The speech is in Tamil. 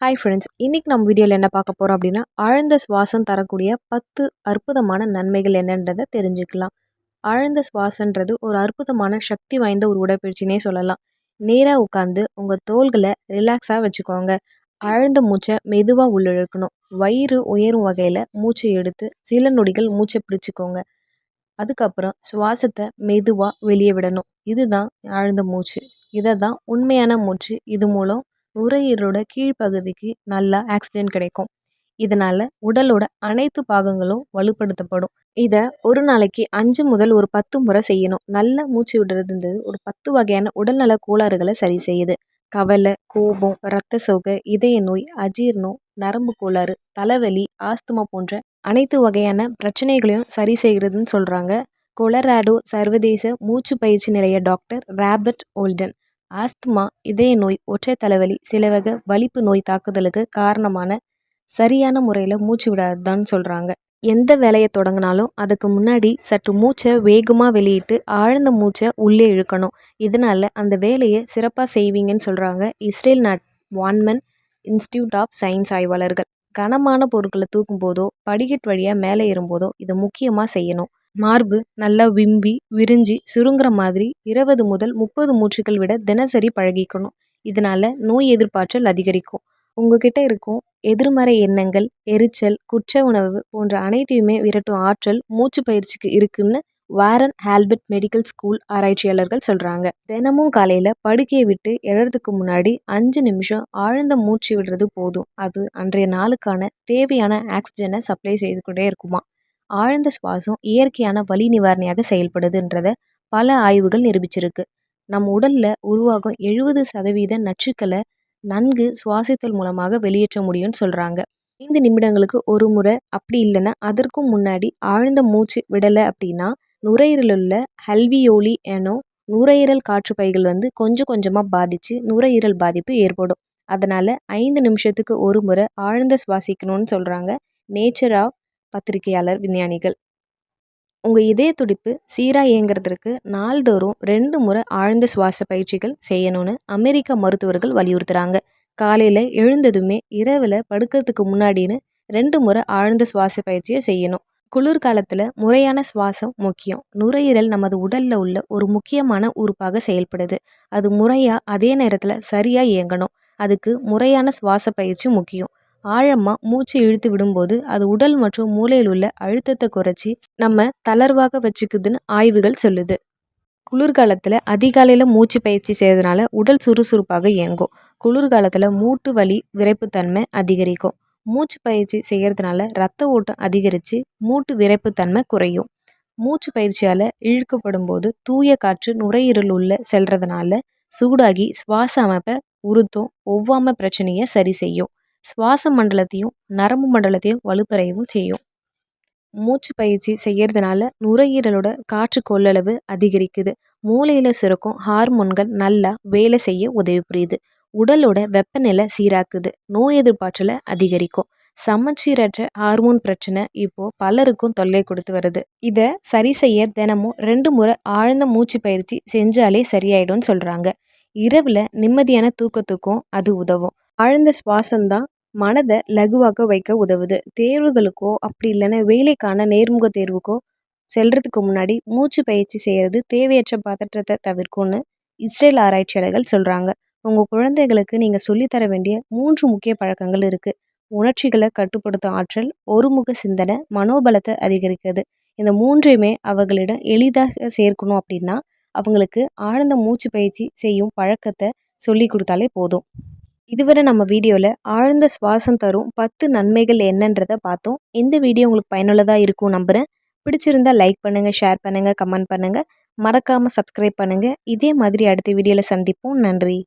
ஹாய் ஃப்ரெண்ட்ஸ் இன்றைக்கி நம்ம வீடியோவில் என்ன பார்க்க போகிறோம் அப்படின்னா ஆழ்ந்த சுவாசம் தரக்கூடிய பத்து அற்புதமான நன்மைகள் என்னன்றதை தெரிஞ்சுக்கலாம். ஆழ்ந்த சுவாசன்றது ஒரு அற்புதமான சக்தி வாய்ந்த ஒரு உடற்பயிற்சினே சொல்லலாம். நேராக உட்காந்து உங்கள் தோள்களை ரிலாக்ஸாக வச்சுக்கோங்க. ஆழ்ந்த மூச்சை மெதுவாக உள்ளிழுக்கணும். வயிறு உயரும் வகையில் மூச்சை எடுத்து சில நொடிகள் மூச்சை பிடிச்சிக்கோங்க. அதுக்கப்புறம் சுவாசத்தை மெதுவாக வெளியே விடணும். இதுதான் ஆழ்ந்த மூச்சு. இதை தான் உண்மையான மூச்சு. இது மூலம் நுரையீரலோட கீழ்ப்பகுதிக்கு நல்லா ஆக்சிஜன் கிடைக்கும். இதனால் உடலோட அனைத்து பாகங்களும் வலுப்படுத்தப்படும். இதை ஒரு நாளைக்கு அஞ்சு முதல் ஒரு பத்து முறை செய்யணும். நல்ல மூச்சு விடுறதுன்றது ஒரு பத்து வகையான உடல்நல கோளாறுகளை சரி செய்யுது. கவலை கோபம் இரத்த சோகை இதய நோய் அஜீர்ணம் நரம்பு கோளாறு தலைவலி ஆஸ்துமா போன்ற அனைத்து வகையான பிரச்சனைகளையும் சரி செய்கிறதுன்னு சொல்கிறாங்க கொலராடோ சர்வதேச மூச்சு பயிற்சி நிலைய டாக்டர் ராபர்ட் ஓல்டன். ஆஸ்துமா இதய நோய் ஒற்றை தலைவலி சில வகை வலிப்பு நோய் தாக்குதலுக்கு காரணமான சரியான முறையில் மூச்சு விடாதுதான் சொல்கிறாங்க எந்த வேலையை தொடங்கினாலும் அதுக்கு முன்னாடி சற்று மூச்சை வேகமாக வெளியிட்டு ஆழ்ந்த மூச்சை உள்ளே இழுக்கணும். இதனால் அந்த வேலையை சிறப்பாக செய்வீங்கன்னு சொல்கிறாங்க இஸ்ரேல் நாட் வான்மன் இன்ஸ்டியூட் ஆஃப் சயின்ஸ் ஆய்வாளர்கள். கனமான பொருட்களை தூக்கும் போதோ படிக்கட் வழியாக மேலே ஏறும்போதோ இதை முக்கியமாக செய்யணும். மார்பு நல்லா விம்பி விரிஞ்சி சுருங்குற மாதிரி இருபது முதல் முப்பது மூச்சுக்கள் விட தினசரி பழகிக்கணும். இதனால் நோய் எதிர்ப்பாற்றல் அதிகரிக்கும். உங்ககிட்ட இருக்கும் எதிர்மறை எண்ணங்கள் எரிச்சல் குற்ற உணர்வு போன்ற அனைத்தையுமே விரட்டும் ஆற்றல் மூச்சு பயிற்சிக்கு இருக்குன்னு வாரன் ஹால்பர்ட் மெடிக்கல் ஸ்கூல் ஆராய்ச்சியாளர்கள் சொல்கிறாங்க தினமும் காலையில் படுக்கையை விட்டு எழறதுக்கு முன்னாடி அஞ்சு நிமிஷம் ஆழ்ந்த மூச்சு விடுறது போதும். அது அன்றைய நாளுக்கான தேவையான ஆக்சிஜனை சப்ளை செய்து கொண்டே இருக்குமா? ஆழ்ந்த சுவாசம் இயற்கையான வலி நிவாரணியாக செயல்படுதுன்றத பல ஆய்வுகள் நிரூபிச்சிருக்கு. நம் உடலில் உருவாகும் எழுபது சதவீத நச்சுக்களை நன்கு சுவாசித்தல் மூலமாக வெளியேற்ற முடியும்னு சொல்கிறாங்க ஐந்து நிமிடங்களுக்கு ஒரு முறை அப்படி இல்லைன்னா அதற்கும் முன்னாடி ஆழ்ந்த மூச்சு விடலை அப்படின்னா நுரையீரலுள்ள ஹல்வியோலி எனும் நுரையீரல் காற்றுப்பைகள் வந்து கொஞ்சம் கொஞ்சமாக பாதித்து நுரையீரல் பாதிப்பு ஏற்படும். அதனால் ஐந்து நிமிஷத்துக்கு ஒரு முறை ஆழ்ந்த சுவாசிக்கணும்னு சொல்கிறாங்க நேச்சர் ஆஃப் பத்திரிகையாளர் விஞ்ஞானிகள். உங்கள் இதய துடிப்பு சீராக இயங்குறதுக்கு நாள்தோறும் ரெண்டு முறை ஆழ்ந்த சுவாச பயிற்சிகள் செய்யணும்னு அமெரிக்க மருத்துவர்கள் வலியுறுத்துகிறாங்க காலையில் எழுந்ததுமே இரவில் படுக்கிறதுக்கு முன்னாடின்னு ரெண்டு முறை ஆழ்ந்த சுவாச பயிற்சியை செய்யணும். குளிர்காலத்தில் முறையான சுவாசம் முக்கியம். நுரையீரல் நமது உடலில் உள்ள ஒரு முக்கியமான உறுப்பாக செயல்படுது. அது முறையாக அதே நேரத்தில் சரியாக இயங்கணும். அதுக்கு முறையான சுவாச பயிற்சி முக்கியம். ஆழமாக மூச்சு இழுத்து விடும்போது அது உடல் மற்றும் மூளையில் உள்ள அழுத்தத்தை குறைச்சி நம்ம தளர்வாக வச்சுக்குதுன்னு ஆய்வுகள் சொல்லுது. குளிர்காலத்தில் அதிகாலையில் மூச்சு பயிற்சி செய்யறதுனால உடல் சுறுசுறுப்பாக இயங்கும். குளிர்காலத்தில் மூட்டு வலி விரைப்புத்தன்மை அதிகரிக்கும். மூச்சு பயிற்சி செய்கிறதுனால ரத்த ஓட்டம் அதிகரித்து மூட்டு விரைப்புத்தன்மை குறையும். மூச்சு பயிற்சியால் இழுக்கப்படும் போது தூய காற்று நுரையீரல் உள்ள செல்றதுனால சூடாகி சுவாச அமைப்பை உறுத்தும் ஒவ்வாமை பிரச்சனையை சரி செய்யும். சுவாச மண்டலத்தையும் நரம்பு மண்டலத்தையும் வலுப்பறையவும் செய்யும். மூச்சு பயிற்சி செய்கிறதுனால நுரையீரலோட காற்று கொள்ளளவு அதிகரிக்குது. மூளையில் சுரக்கும் ஹார்மோன்கள் நல்லா வேலை செய்ய உதவி புரியுது. உடலோட வெப்பநிலை சீராக்குது. நோய் எதிர்ப்பாற்றலை அதிகரிக்கும். சமச்சீரற்ற ஹார்மோன் பிரச்சனை இப்போ பலருக்கும் தொல்லை கொடுத்து வருது. இதை சரி செய்ய தினமும் ரெண்டு முறை ஆழ்ந்த மூச்சு பயிற்சி செஞ்சாலே சரியாயிடும்னு சொல்றாங்க. இரவுல நிம்மதியான தூக்கத்துக்கும் அது உதவும். ஆழ்ந்த சுவாசம்தான் மனதை லகுவாக்க வைக்க உதவுது. தேர்வுகளுக்கோ அப்படி இல்லைன்னா வேலைக்கான நேர்முக தேர்வுக்கோ செல்றதுக்கு முன்னாடி மூச்சு பயிற்சி செய்கிறது தேவையற்ற பதற்றத்தை தவிர்க்கும்னு இஸ்ரேல் ஆராய்ச்சியாளர்கள் சொல்கிறாங்க உங்கள் குழந்தைகளுக்கு நீங்கள் சொல்லித்தர வேண்டிய மூன்று முக்கிய பழக்கங்கள் இருக்குது உணர்ச்சிகளை கட்டுப்படுத்தும் ஆற்றல் ஒருமுக சிந்தனை மனோபலத்தை அதிகரிக்கிறது. இந்த மூன்றையுமே அவர்களிடம் எளிதாக சேர்க்கணும் அப்படின்னா அவங்களுக்கு ஆழ்ந்த மூச்சு பயிற்சி செய்யும் பழக்கத்தை சொல்லி கொடுத்தாலே போதும். இதுவரை நம்ம வீடியோவில் ஆழ்ந்த சுவாசம் தரும் பத்து நன்மைகள் என்னன்றதை பார்த்தோம். இந்த வீடியோ உங்களுக்கு பயனுள்ளதாக இருக்கும் நம்புகிறேன் பிடிச்சிருந்தா லைக் பண்ணுங்கள் ஷேர் பண்ணுங்கள் கமெண்ட் பண்ணுங்கள் மறக்காமல் சப்ஸ்கிரைப் பண்ணுங்கள் இதே மாதிரி அடுத்த வீடியோவில் சந்திப்போம். நன்றி.